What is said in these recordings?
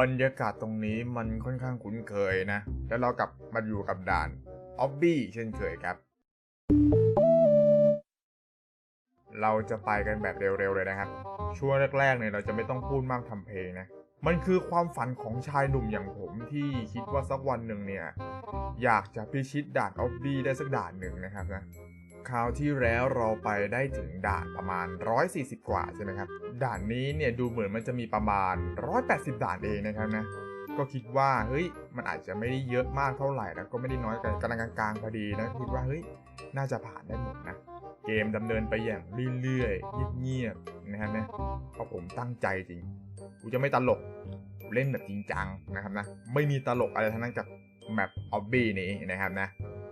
บรรยากาศตรงนี้มันค่อนข้างคุ้นเคยนะ แล้วเรากลับมาอยู่กับด่านออบบี้เช่นเคยครับ เราจะไปกันแบบเร็วๆเลยนะครับ ช่วงแรกๆเนี่ยเราจะไม่ต้องพูดมากทำเพลงนะ มันคือความฝันของชายหนุ่มอย่างผมที่คิดว่าสักวันหนึ่งเนี่ย อยากจะพิชิตด่านออบบี้ได้สักด่านหนึ่งนะครับนะ คราวที่แล้วเราไปได้ถึงด่านประมาณ 140 กว่าใช่ไหมครับ ด่านนี้เนี่ยดูเหมือนมันจะมีประมาณ 180 ด่านเองนะครับนะ ก็คิดว่าเฮ้ยมันอาจจะไม่ได้เยอะมากเท่าไหร่แล้วก็ไม่ได้น้อยกันกำลังกลางๆพอดีนะคิดว่าเฮ้ยน่าจะผ่านได้หมดนะเกมดำเนินไปอย่างเรื่อยๆเงียบๆนะครับนะเพราะผมตั้งใจจริงกูจะไม่ตลกเล่นแบบจริงจังนะครับนะไม่มีตลกอะไรทั้งนั้นกับแมปออบบี้นี้นะครับนะ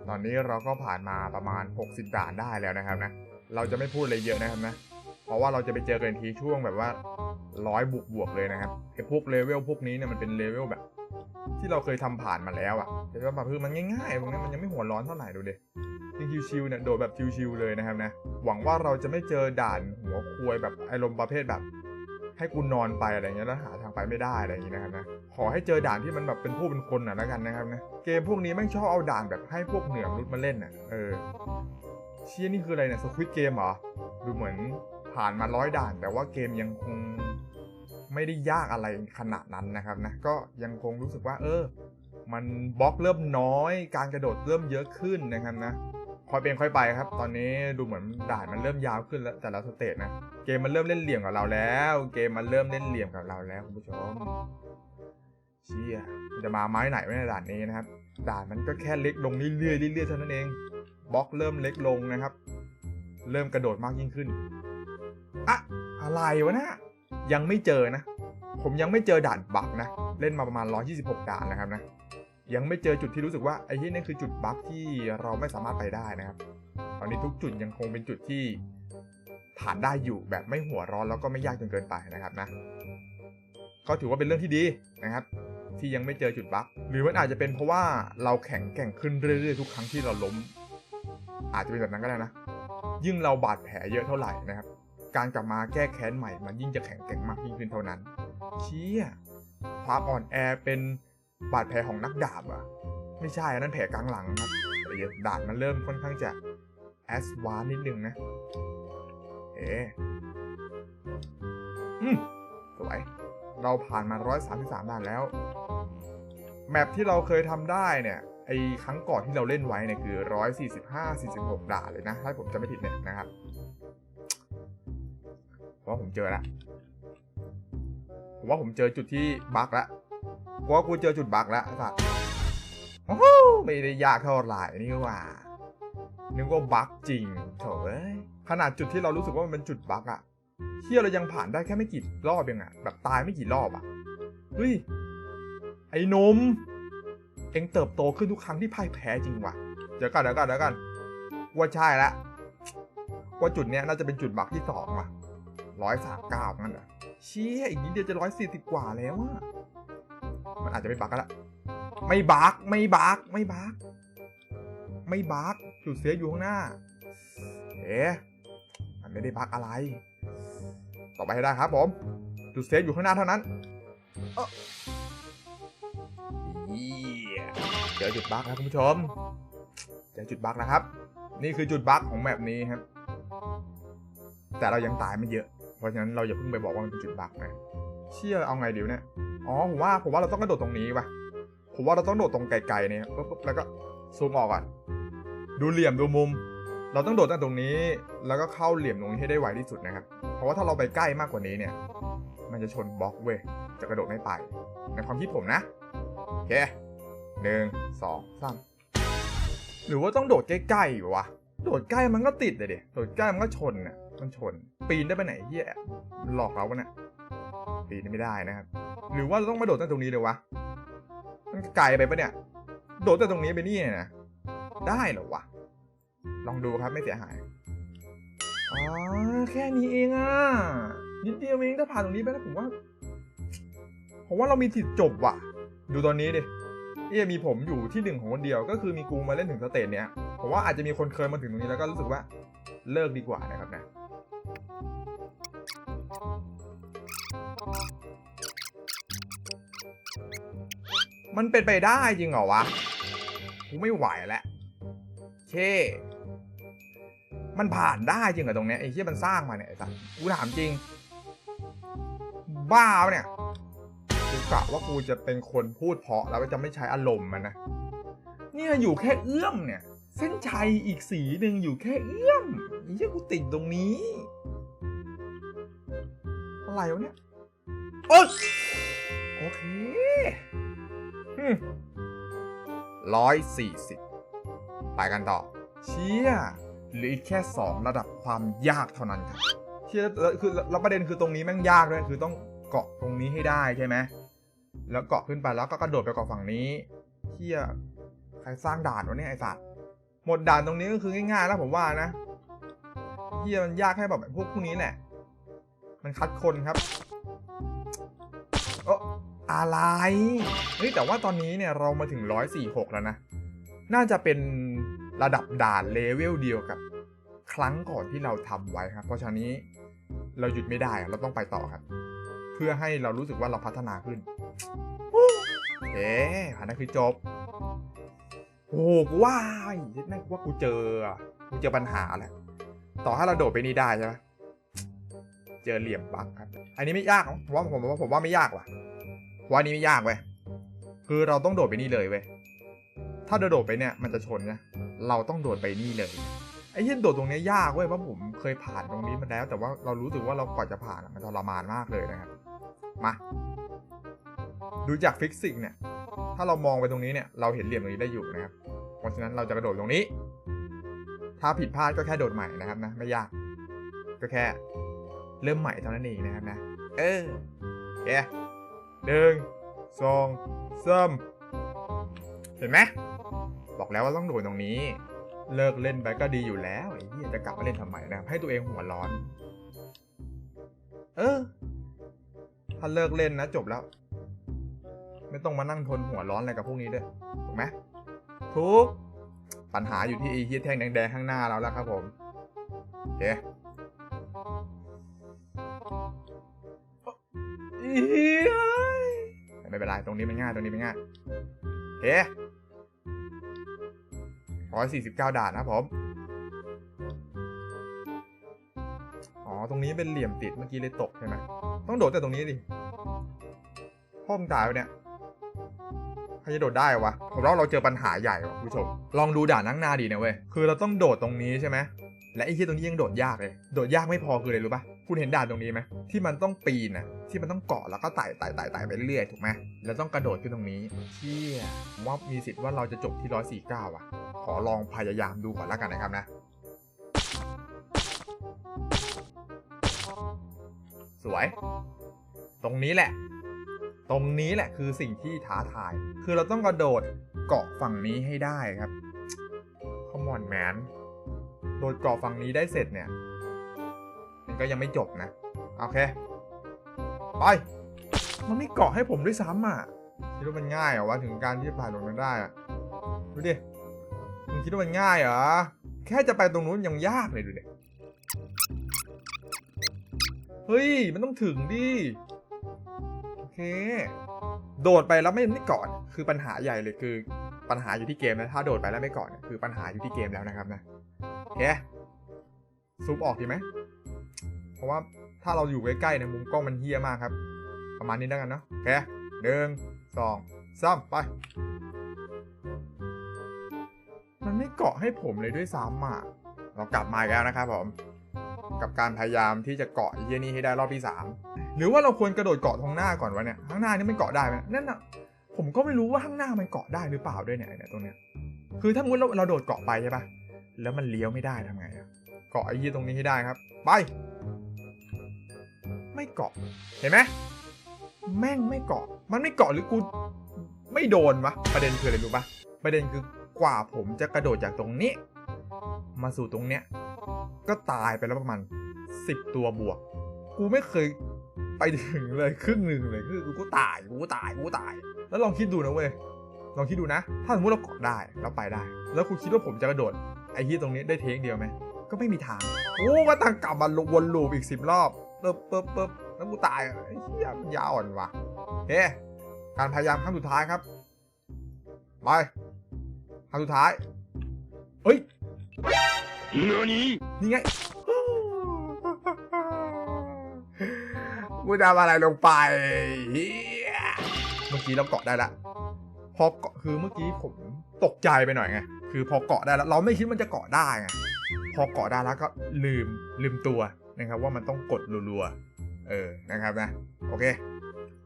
ตอนนี้เราก็ผ่านมาประมาณ 60 ด่านได้แล้วนะครับนะ เราจะไม่พูดอะไรเยอะนะครับนะ เพราะว่าเราจะไปเจอกันทีช่วงแบบว่าร้อยบวกบวกเลยนะครับไอ้พวกเลเวลพวกนี้เนี่ยมันเป็นเลเวลแบบ ที่เราเคยทำผ่านมาแล้วอะแต่ว่าแบบคือมันง่ายๆพวกนี้มันยังไม่หัวร้อนเท่าไหร่ดูดิจริงชิวๆเนี่ยโดดแบบชิวๆเลยนะครับนะ หวังว่าเราจะไม่เจอด่านหัวควยแบบอารมณ์ประเภทแบบ ให้กูนอนไปอะไรเงี้ยแล้วหาทางไปไม่ได้อะไรอย่างงี้นะครับนะ ขอให้เจอด่านที่มันแบบเป็นผู้เป็นคนหน่อยแล้วกันนะครับนะเกมพวกนี้แม่ชอบเอาด่านแบบให้พวกเหนือมนุษย์มาเล่นน่ะเออเชี่ยนี่คืออะไรเนี่ยสควิตเกมเหรอดูเหมือนผ่านมาร้อยด่าน แต่ว่าเกมยังคงไม่ได้ยากอะไรขนาดนั้นนะครับนะก็ยังคงรู้สึกว่า เออ มันบล็อกเริ่มน้อย การกระโดดเริ่มเยอะขึ้นนะครับนะค่อยเป็นค่อยไปครับ ตอนนี้ดูเหมือนด่านมันเริ่มยาวขึ้นแล้วแต่ละสเตจนะเกมมันเริ่มเล่นเหลี่ยมกับเราแล้ว เกมมันเริ่มเล่นเหลี่ยมกับเราแล้วคุณผู้ชม เชี่ยจะมาไม้ไหนไม่ในด่านนี้นะครับ ด่านมันก็แค่เล็กลงเรื่อยๆเรื่อยๆเท่านั้นเองบล็อกเริ่มเล็กลงนะครับ เริ่มกระโดดมากยิ่งขึ้นอะอะไรวะนะยังไม่เจอนะ ผมยังไม่เจอด่านบั๊กนะ เล่นมาประมาณ 126 ด่านนะครับนะ ยังไม่เจอจุดที่รู้สึกว่าไอ้ที่นี่คือจุดบั๊กที่เราไม่สามารถไปได้นะครับ ตอนนี้ทุกจุดยังคงเป็นจุดที่ผ่านได้อยู่แบบไม่หัวร้อนแล้วก็ไม่ยากจนเกินไปนะครับนะ ก็ถือว่าเป็นเรื่องที่ดีนะครับ ที่ยังไม่เจอจุดบั๊กหรือมันอาจจะเป็นเพราะว่าเราแข็งแกร่งขึ้นเรื่อยๆทุกครั้งที่เราล้ม อาจจะเป็นแบบนั้นก็ได้นะ ยิ่งเราบาดแผลเยอะเท่าไหร่นะครับ การกลับมาแก้แค้นใหม่มันยิ่งจะแข็งแกร่งมากยิ่งขึ้นเท่านั้นเชี่ยความอ่อนแอเป็นบาดแผลของนักดาบอะไม่ใช่นนั้นแผลกลางหลังครับแต่ดานมันเริ่มค่อนข้างจะแอสวานนิดนึงนะเอ๊อืมสวยเราผ่านมา 133 ด่านแล้ว แมปที่เราเคยทำได้เนี่ยไอ้ครั้งก่อนที่เราเล่นไว้เนี่ยคือ 145 46 ด่านเลยนะ ถ้าผมจะไม่ผิดเนี่ยนะครับเพราะว่าผมเจอละผมว่าผมเจอจุดที่บั๊กละเพราะว่ากูเจอจุดบั๊กแล้วไอ้สัสโอ้โหไม่ได้ยากเท่าไหร่นี่ว่า นึกว่าบั๊กจริงโถอ้ยขนาดจุดที่เรารู้สึกว่ามันเป็นจุดบั๊กอะเที่ยเรายังผ่านได้แค่ไม่กี่รอบเองอะแบบตายไม่กี่รอบอะเฮ้ย ไอ้นมเอ็งเติบโตขึ้นทุกครั้งที่พ่ายแพ้จริงว่ะ เดี๋ยวกันเดี๋ยวกันเดี๋ยวกันว่าใช่ละว่าจุดเนี้ยน่าจะเป็นจุดบักที่สองว่ะร้อยสามเก้างั้นเหรอเชี่ยอีกนิดเดียวจะร้อยสี่สิบกว่าแล้วอะมันอาจจะไม่บักก็ละไม่บักไม่บักไม่บักไม่บักจุดเสียอยู่ข้างหน้าเอ๊ะมันไม่ได้บักอะไร ต่อไปให้ได้ครับผม จุดเซฟอยู่ข้างหน้าเท่านั้นเอ้อ เจอจุดบั๊กแล้วคุณผู้ชม เจอจุดบั๊กนะครับ นี่คือจุดบั๊กของแมปนี้ครับ แต่เรายังตายไม่เยอะ เพราะฉะนั้นเราอย่าเพิ่งไปบอกว่ามันเป็นจุดบั๊กนะเชื่อเอาไงเดี๋ยวเนี่ย อ๋อผมว่าผมว่าเราต้องกระโดดตรงนี้ป่ะ ผมว่าเราต้องโดดตรงไกลๆเนี่ยปุ๊บปุ๊บแล้วก็ซูมออกก่อน ดูเหลี่ยมดูมุม เราต้องโดดตั้งตรงนี้ แล้วก็เข้าเหลี่ยมตรงนี้ให้ได้ไวที่สุดนะครับ เพราะว่าถ้าเราไปใกล้มากกว่านี้เนี่ย มันจะชนบล็อกเว้ย จะกระโดดไม่ไป ในความคิดผมนะ โอเคหนึ่งสองสามหรือว่าต้องโดดใกล้ๆอยู่วะ โดดใกล้มันก็ติดเลยเดโดดใกล้มันก็ชนน่ะมันชน ปีนได้ไปไหนเฮียหลอกเราปะเนี่ยปีนไม่ได้นะครับ หรือว่าเราต้องมาโดดตั้งตรงนี้เลยวะ มันไกลไปปะเนี่ย โดดตั้งตรงนี้ไปนี่นะ ได้เหรอวะ ลองดูครับไม่เสียหาย อ๋อแค่นี้เองอะ นิดเดียวเองถ้าผ่านตรงนี้ไปแล้วผมว่า ผมว่าเรามีสิทธิ์จบว่ะ ดูตอนนี้ดิเอ๊ะมีผมอยู่ที่หนึ่งของคนเดียว ก็คือมีกูมาเล่นถึงสเตจเนี้ยผมว่าอาจจะมีคนเคยมาถึงตรงนี้แล้วก็รู้สึกว่าเลิกดีกว่านะครับนะมันเป็นไปได้จริงเหรอวะกูไม่ไหวแล้วเช่มันผ่านได้จริงเหรอตรงเนี้ยไอ้ที่มันสร้างมาเนี่ยไอ้สัสกูถามจริง บ้าปะเนี่ย กูกะว่ากูจะเป็นคนพูดเพาะแล้วจะไม่ใช้อารมณ์มันนะเนี่ยอยู่แค่เอื้อมเนี่ย เส้นชัยอีกสีหนึ่งอยู่แค่เอื้อมเหี้ยกูติดตรงนี้ อะไรวะเนี่ยเอยโอเคร้อยสี่สิบไปกันต่อ เชี่ยหลืออีกแค่สองระดับความยากเท่านั้นครับเชี่ยคือแล้วประเด็นคือตรงนี้แม่งยากด้วยคือต้องเกาะตรงนี้ให้ได้ใช่ไหม แล้วเกาะขึ้นไปแล้วก็กระโดดไปเกาะฝั่งนี้เชี่ยใครสร้างด่านวะเนี่ยไอสัตว์หมดด่านตรงนี้ก็คือง่ายๆแล้วผมว่านะเฮียมันยากให้แบบพวกพวกนี้แหละมันคัดคนครับเอออะไรเฮ้ยแต่ว่าตอนนี้เนี่ยเรามาถึง 146 แล้วนะ น่าจะเป็นระดับด่านเลเวลเดียวกับ ครั้งก่อนที่เราทำไว้ครับ เพราะฉะนั้เราหยุดไม่ได้เราต้องไปต่อครับ พื่อให้เรารู้สึกว่าเราพัฒนาขึ้นเอ๊ผ่านนั่นคือจบ โอ้หกูว่าไอ้แม่งว่ากูเจอกูเจอปัญหาแหละต่อให้เราโดดไปนี่ได้ใช่ไหมเจอเหลี่ยมบักครับ อันนี้ไม่ยากหรอกผมว่าผมว่าผมว่าไม่ยากว่ะว่าอันนี้ไม่ยากเว้ยคือเราต้องโดดไปนี่เลยเว้ยถ้าเราโดดไปเนี่ยมันจะชนนะเราต้องโดดไปนี่เลยไอ้เหี้ยโดดตรงนี้ยากเว้ยเพราะผมเคยผ่านตรงนี้มาแล้ว แต่ว่าเรารู้สึกว่าเรากว่าจะผ่านมันทรมานมากเลยนะครับ มาดูจากฟิสิกส์เนี่ย ถ้าเรามองไปตรงนี้เนี่ย เราเห็นเหลี่ยมตรงนี้ได้อยู่นะครับ เพราะฉะนั้นเราจะกระโดดตรงนี้ ถ้าผิดพลาดก็แค่โดดใหม่นะครับนะ ไม่ยาก ก็แค่ เริ่มใหม่เท่านั้นเองนะครับนะ เออแกหนึ่งสองสามเห็นไหม บอกแล้วว่าต้องโดดตรงนี้ เลิกเล่นไปก็ดีอยู่แล้วไอ้เหี้ยจะกลับมาเล่นทำไมนะครับ ให้ตัวเองหัวร้อน เออ ถ้าเลิกเล่นนะจบแล้ว ไม่ต้องมานั่งทนหัวร้อนอะไรกับพวกนี้ด้วยถูกไหมทุกปัญหาอยู่ที่ไอ้เหี้ยแท่งแดงๆข้างหน้าเราแล้วครับผมโอเคอีเอ้ยไม่เป็นไรตรงนี้มันง่ายตรงนี้มันง่ายโอเคร้อยสี่สิบเก้าด่านนะผม อ๋อ ตรงนี้เป็นเหลี่ยมติดเมื่อกี้เลยตกใช่ไหม ต้องโดดแต่ตรงนี้ดิพ่อมงตายไปเนี่ยใครจะโดดได้วะผมว่าเราเจอปัญหาใหญ่ว่ะคุณผู้ชม ลองดูด่านนั่งหน้าดีนะเว้ย คือเราต้องโดดตรงนี้ใช่ไหม และไอ้ที่ตรงนี้ยังโดดยากเลย โดดยากไม่พอคืออะไรรู้ปะคุณเห็นด่านตรงนี้ไหมที่มันต้องปีนนะที่มันต้องเกาะแล้วก็ไต่ไต่ไต่ไต่ไปเรื่อยถูกไหมแล้วต้องกระโดดขึ้นตรงนี้เชี่ยว่ามีสิทธิ์ว่าเราจะจบที่ร้อยสี่เก้าอะ ขอลองพยายามดูก่อนแล้วกันนะครับนะ สวย ตรงนี้แหละ ตรงนี้แหละคือสิ่งที่ท้าทาย คือเราต้องกระโดดเกาะฝั่งนี้ให้ได้ครับ Come on man โดดเกาะฝั่งนี้ได้เสร็จเนี่ย มันก็ยังไม่จบนะ โอเค ไป มันไม่เกาะให้ผมด้วยซ้ำอะ คิดว่ามันง่ายเหรอวะถึงการที่จะผ่านตรงนั้นได้อะ ดูดิมึงคิดว่ามันง่ายเหรอ แค่จะไปตรงนู้นยังยากเลยดูดิ เฮ้ย มันต้องถึงดิ โอเค โดดไปแล้วไม่ไม่เกาะคือปัญหาใหญ่เลยคือปัญหาอยู่ที่เกมนะ ถ้าโดดไปแล้วไม่เกาะเนี่ยคือปัญหาอยู่ที่เกมแล้วนะครับนะโอเคซูมออกดีไหม เพราะว่าถ้าเราอยู่ใกล้ๆเนี่ยมุมกล้องมันเฮี้ยมากครับ ประมาณนี้แล้วกันเนาะโอเคหนึ่งสองสามไป มันไม่เกาะให้ผมเลยด้วยซ้ำอะ เรากลับมาแล้วนะครับผม กับการพยายามที่จะเกาะไอ้เยี่ยนี้ให้ได้รอบที่สามหรือว่าเราควรกระโดดเกาะตรงหน้าก่อนวะเนี่ยข้างหน้านี่มันเกาะได้ไหมนั่นน่ะผมก็ไม่รู้ว่าข้างหน้ามันเกาะได้หรือเปล่าด้วยเนี่ยเนี่ยตรงเนี้ยคือถ้ามุดเราเราโดดเกาะไปใช่ปะแล้วมันเลี้ยวไม่ได้ทำไงอะเกาะไอ้ยี่ตรงนี้ให้ได้ครับ ไป ไม่เกาะเห็นไหมแม่งไม่เกาะ มันไม่เกาะหรือกูไม่โดนวะประเด็นคืออะไรรู้ปะประเด็นคือกว่าผมจะกระโดดจากตรงนี้ มาสู่ตรงเนี้ย ก็ตายไปแล้วประมาณสิบตัวบวก กูไม่เคยไปถึงเลยครึ่งหนึ่งเลยคือกูก็ตายกูก็ตายกูก็ตาย แล้วลองคิดดูนะเว้ยลองคิดดูนะ ถ้าสมมติเราเกาะได้เราไปได้ แล้วคุณคิดว่าผมจะกระโดดไอ้ที่ตรงนี้ได้เทคเดียวไหมก็ไม่มีทางโอ้ก็ตั้งกลับมาวนลูปอีกสิบรอบเปิ๊บเปิ๊บเปิ๊บแล้วกูตายไอ้เหี้ยมยาวอ่อนว่ะโอเคการพยายามครั้งสุดท้ายครับไปครั้งสุดท้ายเฮ้ย นี่ไงกูทำอะไรลงไปเหี้ยเมื่อกี้เราเกาะได้ละพอเกาะคือเมื่อกี้ผมตกใจไปหน่อยไงคือพอเกาะได้แล้ว เราไม่คิดมันจะเกาะได้ไงพอเกาะได้แล้วก็ลืมลืมตัวนะครับ ว่ามันต้องกดรัวๆเออนะครับนะโอเค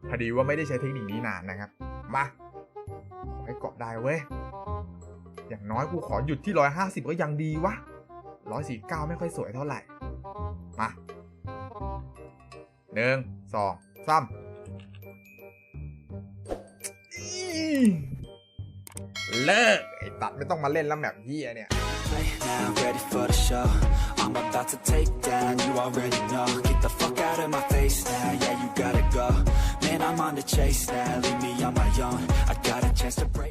พอดีว่าไม่ได้ใช้เทคนิคนี้นานนะครับ มาขอให้เกาะได้เว้ยอย่างน้อยกูขอหยุดที่ร้อยห้าสิบก็ยังดีวะ ร้อยสี่เก้าไม่ค่อยสวยเท่าไหร่ มาหนึ่งสองสามอีเลิก ไอ้ตัดไม่ต้องมาเล่นแล้วแบบเฮียเนี่ย Now ready for the show. I'm about to take down. You already know. Get the fuck out of my face now. Yeah, you gotta go. Man, I'm on the chase now. Leave me on my own. I got a chance to break.